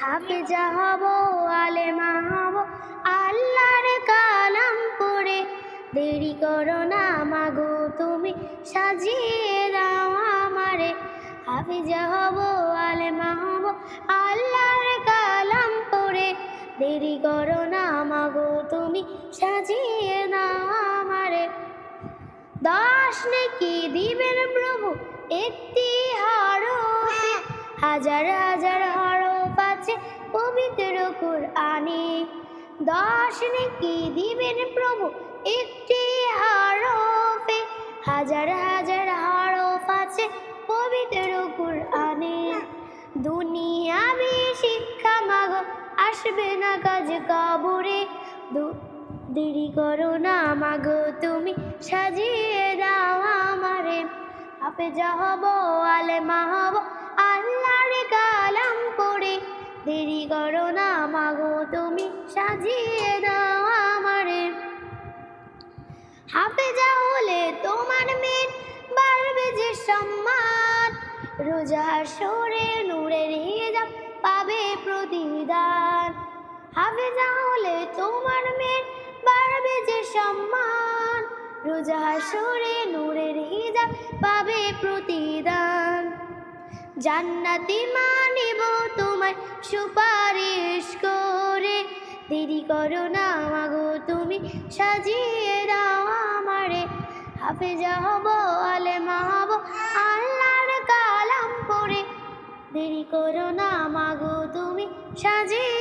হাফেজা হব, আলেমা হব, আল্লাহর কালাম পড়ে। দেরি করো না, মাগো, তুমি সাজিয়ে দাও আমারে। হাফেজা হব, আলেমা হব, আল্লাহর কালাম পড়ে। দেরি করো না, মাগো, তুমি সাজিয়ে দাও আমারে। দশ নাকি দিবেন প্রভু, একটি হরফে হাজার হাজার হরফ আছে পবিত্র কুরআনে। দশ নাকি দিবেন প্রভু একটি হরফে হাজার হাজার হরফ আছে পবিত্র কুরআনে। দুনিয়াবি শিক্ষা মাগো, আসবে না কাজ কবরে। দেরি করো না মাগো, তুমি সাজিয়ে দাও আমারে। আপে যা হব, আলেমা হব, আল্লাহর কালাম দেরি করো না মাগো, তুমি সাজিয়ে দাও আমারে। হাফেজা হলে তোমার মেয়ের বাড়বে যে সম্মান। রোজা সরে নূরের হিজাব পাবে প্রতিদান। হাফেজা হলে তোমার মেয়ের বাড়বে যে সম্মান। রোজা সরে নূরের হিজাব পাবে প্রতিদান জান্নাতি মানিব তোমার সুপারিশ করে। দেরি করো না মাগো, তুমি সাজিয়ে দাও আমারে। হাফেজা হব, আলেমা হব, আল্লাহর কালাম পরে। দেরি করো না মাগো, তুমি সাজিয়ে